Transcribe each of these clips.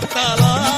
ಭಕ್ತಲಾ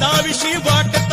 धाविशी वाटत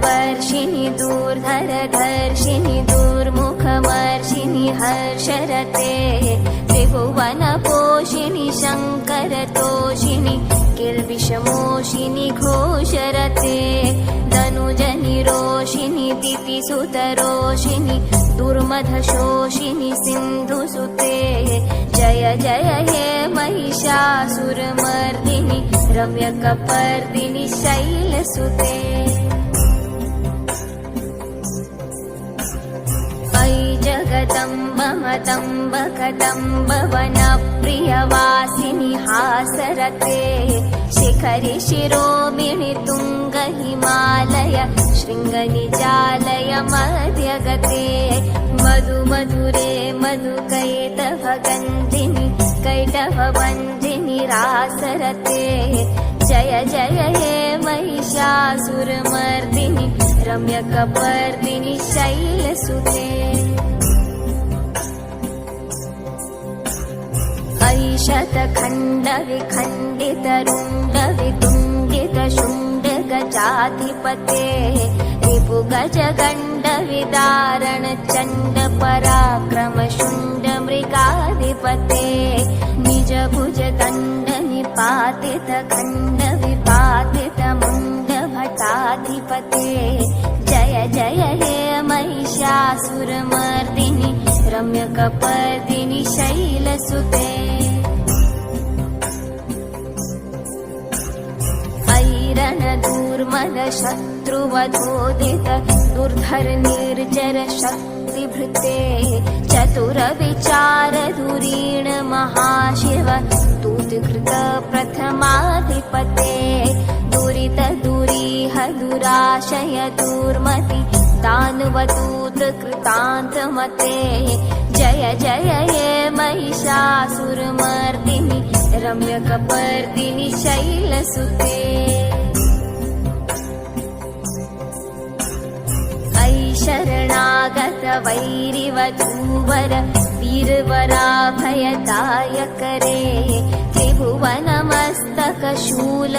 दूरदर्शिनि दूर्धरधर्षिणि दूर्मुखमर्षिणि हर्षरते त्रिभुवनपोषिणि शङ्करतोषिणि किल्बिषमोषिनि घोषरते दनुजनिरोषिणि दितिसुतरोषिणि दुर्मधशोषिनि सिन्धुसुते जय जय हे महिषासुरमर्दिनि रम्यकपर्दिनि शैलसुते जगदम्ब मतम्ब कदम्ब वनप्रियवासिनि हासरते शिखरि शिरोमिणि तुङ्ग हिमालय शृङ्गनिजालय मध्यगते मधु मधुरे मधुकैटभ गन्धिनि कैटभवन्दिनि रासरते जय जय हे महिषासुरमर्दिनि रम्यकपर्दिनि ऐशतखण्डविखण्डितरुण्डवितुण्डितशुण्डगजाधिपते रिपुगजगण्डविदारण चण्ड पराक्रमशुण्ड मृगाधिपते निज भुज दण्ड निपातित खण्ड विपातित मुण्ड भटाधिपते जय जय हे महिषासुरमर्दिनि रम्यकपर्दिनि शैलसुते ऐरणदूर्मद शत्रुवधोदित दुर्धर निर्जर शक्तिभृते चतुरविचार धुरीण महाशिव स्तुतिकृत प्रथमाधिपते। दुरित दुरीह दुराशय दुर्मति दानवदूत कृतान्तमते जय जय हे महिषासुरमर्दिनि रम्यकपर्दिनि शैलसुते शरणागत वैरिवधूवर वीरवराभयदायकरे त्रिभुवनमस्तकशूल